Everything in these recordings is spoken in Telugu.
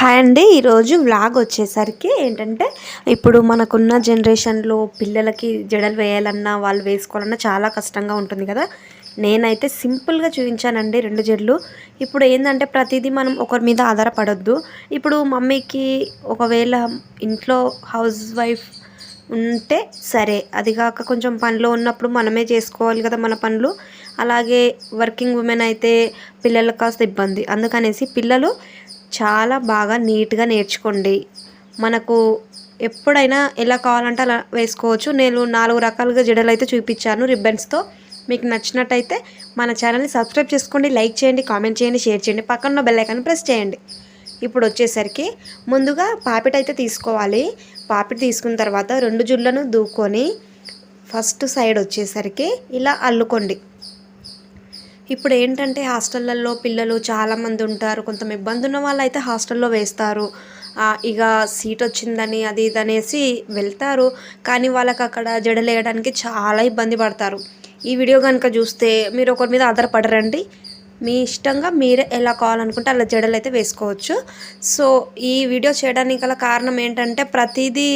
హాయ్ అండి. ఈరోజు వ్లాగ్ వచ్చేసరికి ఏంటంటే ఇప్పుడు మనకున్న జనరేషన్లో పిల్లలకి జడలు వేయాలన్నా వాళ్ళు వేసుకోవాలన్నా చాలా కష్టంగా ఉంటుంది కదా. నేనైతే సింపుల్గా చూపించానండి రెండు జడలు. ఇప్పుడు ఏంటంటే ప్రతిదీ మనం ఒకరి మీద ఆధారపడొద్దు. ఇప్పుడు మమ్మీకి ఒకవేళ ఇంట్లో హౌస్ వైఫ్ ఉంటే సరే. అది కాక కొంచెం పనిలో ఉన్నప్పుడు మనమే చేసుకోవాలి కదా మన పనులు. అలాగే వర్కింగ్ ఉమెన్ అయితే పిల్లలకు కాస్త ఇబ్బంది. అందుకనేసి పిల్లలు చాలా బాగా నీట్గా నేర్చుకోండి. మనకు ఎప్పుడైనా ఎలా కావాలంటే అలా వేసుకోవచ్చు. నేను నాలుగు రకాలుగా జడలు అయితే చూపించాను రిబ్బన్స్తో. మీకు నచ్చినట్టయితే మన ఛానల్ని సబ్స్క్రైబ్ చేసుకోండి లైక్ చేయండి కామెంట్ చేయండి షేర్ చేయండి. పక్కన బెల్ ఐకాన్ ప్రెస్ చేయండి. ఇప్పుడు వచ్చేసరికి ముందుగా పాపిట్ అయితే తీసుకోవాలి. పాపిట్ తీసుకున్న తర్వాత రెండు జుళ్ళను దూకొని ఫస్ట్ సైడ్ వచ్చేసరికి ఇలా అల్లుకోండి. ఇప్పుడు ఏంటంటే హాస్టళ్ళల్లో పిల్లలు చాలామంది ఉంటారు కొంత ఇబ్బంది ఉన్న వాళ్ళు అయితే హాస్టల్లో వేస్తారు. ఇక సీట్ వచ్చిందని అది ఇది అనేసి వెళ్తారు. కానీ వాళ్ళకి అక్కడ జడలేయడానికి చాలా ఇబ్బంది పడతారు. ఈ వీడియో కనుక చూస్తే మీరు ఒకరి మీద ఆధారపడరండి. మీ ఇష్టంగా మీరే ఎలా కావాలనుకుంటే అలా జడలు అయితే వేసుకోవచ్చు. సో ఈ వీడియో చేయడానికి గల కారణం ఏంటంటే ప్రతిదీ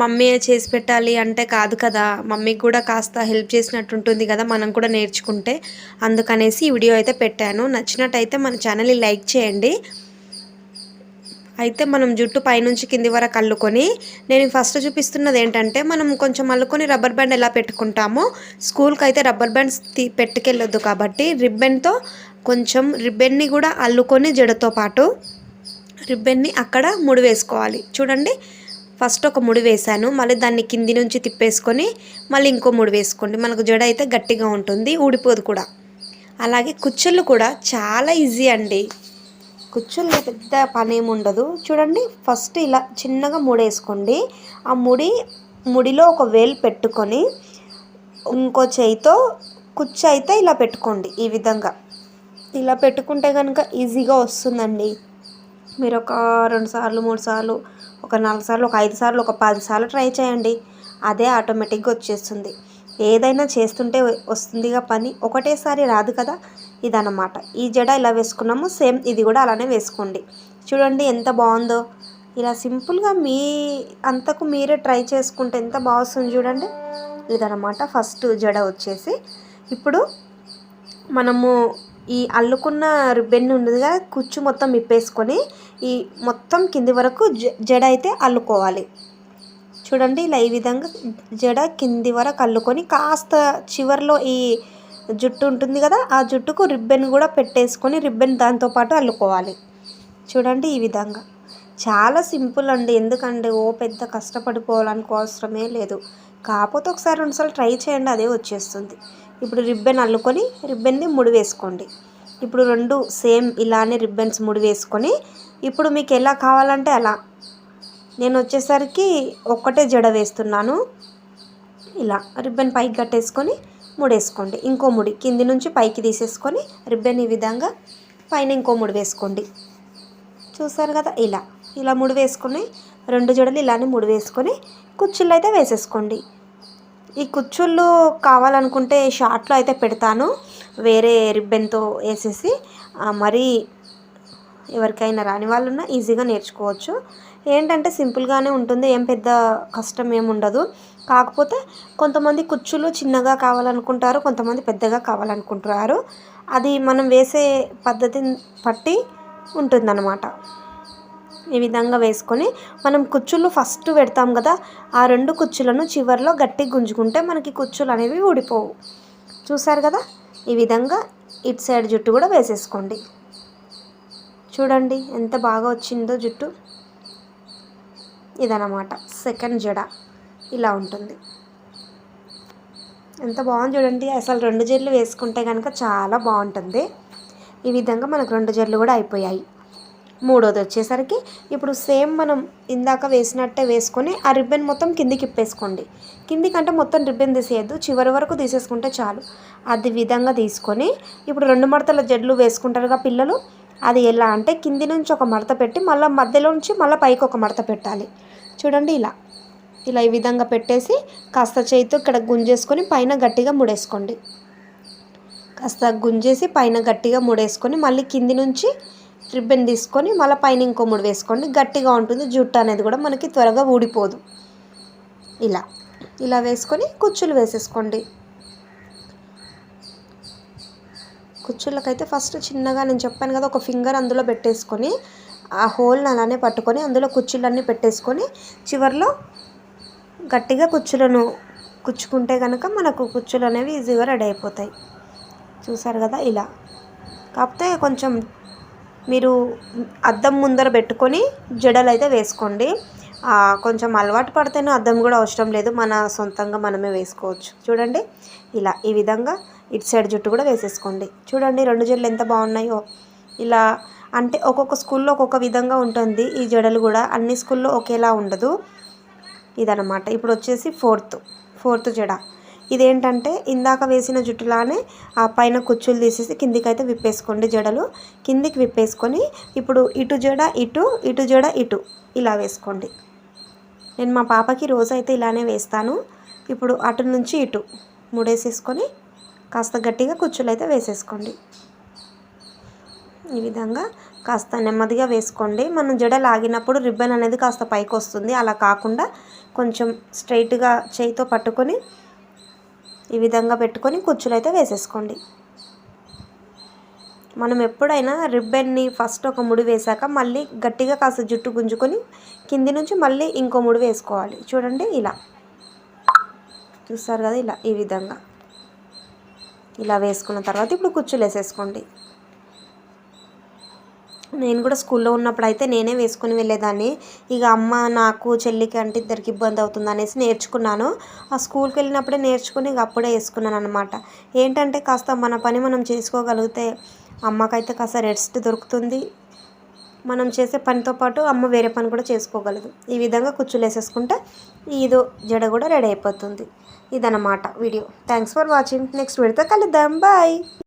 మమ్మీ చేసి పెట్టాలి అంటే కాదు కదా. మమ్మీకి కూడా కాస్త హెల్ప్ చేసినట్టు ఉంటుంది కదా మనం కూడా నేర్చుకుంటే. అందుకనేసి ఈ వీడియో అయితే పెట్టాను. నచ్చినట్టయితే మన ఛానల్ని లైక్ చేయండి. అయితే మనం జుట్టు పైనుంచి కింది వరకు అల్లుకొని నేను ఫస్ట్ చూపిస్తున్నది ఏంటంటే మనం కొంచెం అల్లుకొని రబ్బర్ బ్యాండ్ ఎలా పెట్టుకుంటామో స్కూల్కి అయితే రబ్బర్ బ్యాండ్స్ పెట్టుకెళ్ళొద్దు కాబట్టి రిబ్బన్తో కొంచెం రిబ్బన్ని కూడా అల్లుకొని జడతో పాటు రిబ్బన్ని అక్కడ ముడి వేసుకోవాలి చూడండి. ఫస్ట్ ఒక ముడి వేసాను మళ్ళీ దాన్ని కింది నుంచి తిప్పేసుకొని మళ్ళీ ఇంకో ముడి వేసుకోండి. మనకు జడ అయితే గట్టిగా ఉంటుంది ఊడిపోదు కూడా. అలాగే కుచ్చెళ్ళు కూడా చాలా ఈజీ అండి. కుచ్చుల్లో పెద్ద పని ఏమి ఉండదు. చూడండి ఫస్ట్ ఇలా చిన్నగా ముడేసుకోండి ఆ ముడి ముడిలో ఒక వేలు పెట్టుకొని ఇంకో చేయితో కుచ్చు అయితే ఇలా పెట్టుకోండి ఈ విధంగా. ఇలా పెట్టుకుంటే కనుక ఈజీగా వస్తుందండి. మీరు ఒక రెండు సార్లు మూడు సార్లు ఒక నాలుగు సార్లు ఒక ఐదు సార్లు ఒక పది సార్లు ట్రై చేయండి. అదే ఆటోమేటిక్గా వచ్చేస్తుంది. ఏదైనా చేస్తుంటే వస్తుందిగా పని. ఒకటేసారి రాదు కదా? ఇదన్నమాట. ఈ జడ ఇలా వేసుకున్నాము సేమ్ ఇది కూడా అలానే వేసుకోండి. చూడండి ఎంత బాగుందో ఇలా సింపుల్గా మీ అంతకు మీరే ట్రై చేసుకుంటే ఎంత బాగుంది చూడండి. ఇదన్నమాట ఫస్ట్ జడ వచ్చేసి. ఇప్పుడు మనము ఈ అల్లుకున్న రిబ్బెన్ ఉండదుగా కదా కుచ్చు మొత్తం ఇప్పేసుకొని ఈ మొత్తం కింది వరకు జడ అయితే అల్లుకోవాలి. చూడండి ఇలా ఈ విధంగా జడ కింది వరకు అల్లుకొని కాస్త చివర్లో ఈ జుట్టు ఉంటుంది కదా ఆ జుట్టుకు రిబ్బెన్ కూడా పెట్టేసుకొని రిబ్బెన్ దాంతోపాటు అల్లుకోవాలి. చూడండి ఈ విధంగా. చాలా సింపుల్ అండి. ఎందుకంటే ఓ పెద్ద కష్టపడిపోవాలనుకో అవసరమే లేదు. కాకపోతే ఒకసారి రెండుసార్లు ట్రై చేయండి అదే వచ్చేస్తుంది. ఇప్పుడు రిబ్బన్ అల్లుకొని రిబ్బన్ని ముడి వేసుకోండి. ఇప్పుడు రెండు సేమ్ ఇలానే రిబ్బన్స్ ముడి వేసుకొని ఇప్పుడు మీకు ఎలా కావాలంటే అలా. నేను వచ్చేసరికి ఒక్కటే జడ వేస్తున్నాను. ఇలా రిబ్బన్ పైకి కట్టేసుకొని ముడేసుకోండి. ఇంకో ముడి కింది నుంచి పైకి తీసేసుకొని రిబ్బన్ ఈ విధంగా పైన ఇంకో ముడి వేసుకోండి. చూసారు కదా? ఇలా. ఇలా ముడి వేసుకొని రెండు జడలు ఇలానే ముడి వేసుకొని కుచ్చుళ్ళు అయితే వేసేసుకోండి. ఈ కుచ్చుళ్ళు కావాలనుకుంటే షార్ట్లో అయితే పెడతాను. వేరే రిబ్బన్తో వేసేసి మరీ ఎవరికైనా రాని వాళ్ళున్నా ఈజీగా నేర్చుకోవచ్చు. ఏంటంటే సింపుల్గానే ఉంటుంది ఏం పెద్ద కష్టం ఏమి ఉండదు. కాకపోతే కొంతమంది కుచ్చులు చిన్నగా కావాలనుకుంటారు కొంతమంది పెద్దగా కావాలనుకుంటున్నారు అది మనం వేసే పద్ధతిని బట్టి ఉంటుందన్నమాట. ఈ విధంగా వేసుకొని మనం కుచ్చులు ఫస్ట్ పెడతాం కదా ఆ రెండు కుచ్చులను చివర్లో గట్టి గుంజుకుంటే మనకి కుచ్చులు అనేవి ఊడిపోవు. చూసారు కదా? ఈ విధంగా ఇటు సైడ్ జుట్టు కూడా వేసేసుకోండి. చూడండి ఎంత బాగా వచ్చిందో జుట్టు. ఇదన్నమాట సెకండ్ జడ. ఇలా ఉంటుంది. ఎంత బాగుంది చూడండి. అసలు రెండు జడ్లు వేసుకుంటే కనుక చాలా బాగుంటుంది. ఈ విధంగా మనకు రెండు జడ్లు కూడా అయిపోయాయి. మూడోది వచ్చేసరికి ఇప్పుడు సేమ్ మనం ఇందాక వేసినట్టే వేసుకొని ఆ రిబ్బన్ మొత్తం కిందికి ఇప్పేసుకోండి. కిందికంటే మొత్తం రిబ్బన్ తీసేయద్దు చివరి వరకు తీసేసుకుంటే చాలు. అది విధంగా తీసుకొని ఇప్పుడు రెండు మడతల జడ్లు వేసుకుంటారుగా పిల్లలు అది ఎలా అంటే కింది నుంచి ఒక మడత పెట్టి మళ్ళీ మధ్యలో నుంచి మళ్ళీ పైకి ఒక మడత పెట్టాలి. చూడండి ఇలా. ఇలా ఈ విధంగా పెట్టేసి కాస్త చేతితో ఇక్కడ గుంజేసుకొని పైన గట్టిగా ముడేసుకోండి. కాస్త గుంజేసి పైన గట్టిగా ముడేసుకొని మళ్ళీ కింది నుంచి రిబ్బన్ తీసుకొని మళ్ళీ పైన ఇంకో మూడు వేసుకోండి. గట్టిగా ఉంటుంది. జుట్టు అనేది కూడా మనకి త్వరగా ఊడిపోదు. ఇలా. ఇలా వేసుకొని కుచ్చులు వేసేసుకోండి. కుచ్చుళ్ళకైతే ఫస్ట్ చిన్నగా నేను చెప్పాను కదా ఒక ఫింగర్ అందులో పెట్టేసుకొని ఆ హోల్ని అలానే పట్టుకొని అందులో కుచ్చులన్నీ పెట్టేసుకొని చివర్లో గట్టిగా కుచ్చులను కుచ్చుకుంటే కనుక మనకు కుచ్చులు అనేవి ఈజీగా రెడీ అయిపోతాయి. చూసారు కదా ఇలా. కాకపోతే కొంచెం మీరు అద్దం ముందర పెట్టుకొని జడలు అయితే వేసుకోండి కొంచెం అలవాటు పడితేనే అద్దం కూడా అవసరం లేదు. మన సొంతంగా మనమే వేసుకోవచ్చు. చూడండి ఇలా ఈ విధంగా ఇటు సైడ్ జుట్టు కూడా వేసేసుకోండి. చూడండి రెండు జడలు ఎంత బాగున్నాయో. ఇలా అంటే ఒక్కొక్క స్కూల్లో ఒక్కొక్క విధంగా ఉంటుంది. ఈ జడలు కూడా అన్ని స్కూల్లో ఒకేలా ఉండదు. ఇదనమాట ఇప్పుడు వచ్చేసి ఫోర్త్ ఫోర్త్ జడ. ఇదేంటంటే ఇందాక వేసిన జుట్టులానే ఆ పైన కుచ్చులు తీసేసి కిందికి అయితే విప్పేసుకోండి జడలు. కిందికి విప్పేసుకొని ఇప్పుడు ఇటు జడ ఇటు ఇటు జడ ఇటు ఇలా వేసుకోండి. నేను మా పాపకి రోజు అయితే ఇలానే వేస్తాను. ఇప్పుడు అటు నుంచి ఇటు ముడేసేసుకొని కాస్త గట్టిగా కుచ్చులు అయితే వేసేసుకోండి. ఈ విధంగా కాస్త నెమ్మదిగా వేసుకోండి. మనం జడ లాగినప్పుడు రిబ్బన్ అనేది కాస్త పైకి వస్తుంది అలా కాకుండా కొంచెం స్ట్రైట్గా చేయితో పట్టుకొని ఈ విధంగా పెట్టుకొని కుచ్చులు అయితే వేసేసుకోండి. మనం ఎప్పుడైనా రిబ్బన్ని ఫస్ట్ ఒక ముడి వేసాక మళ్ళీ గట్టిగా కాస్త జుట్టు గుంజుకొని కింది నుంచి మళ్ళీ ఇంకో ముడి వేసుకోవాలి. చూడండి ఇలా. చూస్తారు కదా ఇలా ఈ విధంగా. ఇలా వేసుకున్న తర్వాత ఇప్పుడు కుచ్చులు వేసేసుకోండి. నేను కూడా స్కూల్లో ఉన్నప్పుడు అయితే నేనే వేసుకుని వెళ్ళేదాన్ని. ఇక అమ్మ నాకు చెల్లికి అంటే ఇద్దరికి ఇబ్బంది అవుతుంది అనేసి నేర్చుకున్నాను. ఆ స్కూల్కి వెళ్ళినప్పుడే నేర్చుకుని ఇక అప్పుడే వేసుకున్నాను అనమాట ఏంటంటే కాస్త మన పని మనం చేసుకోగలిగితే అమ్మకైతే కాస్త రెస్ట్ దొరుకుతుంది. మనం చేసే పనితో పాటు అమ్మ వేరే పని కూడా చేసుకోగలదు. ఈ విధంగా కుచ్చులు వేసేసుకుంటే ఇదో జడ కూడా రెడీ అయిపోతుంది. ఇదన్నమాట video. Thanks for watching next వీడియోతో కలుద్దాం. బాయ్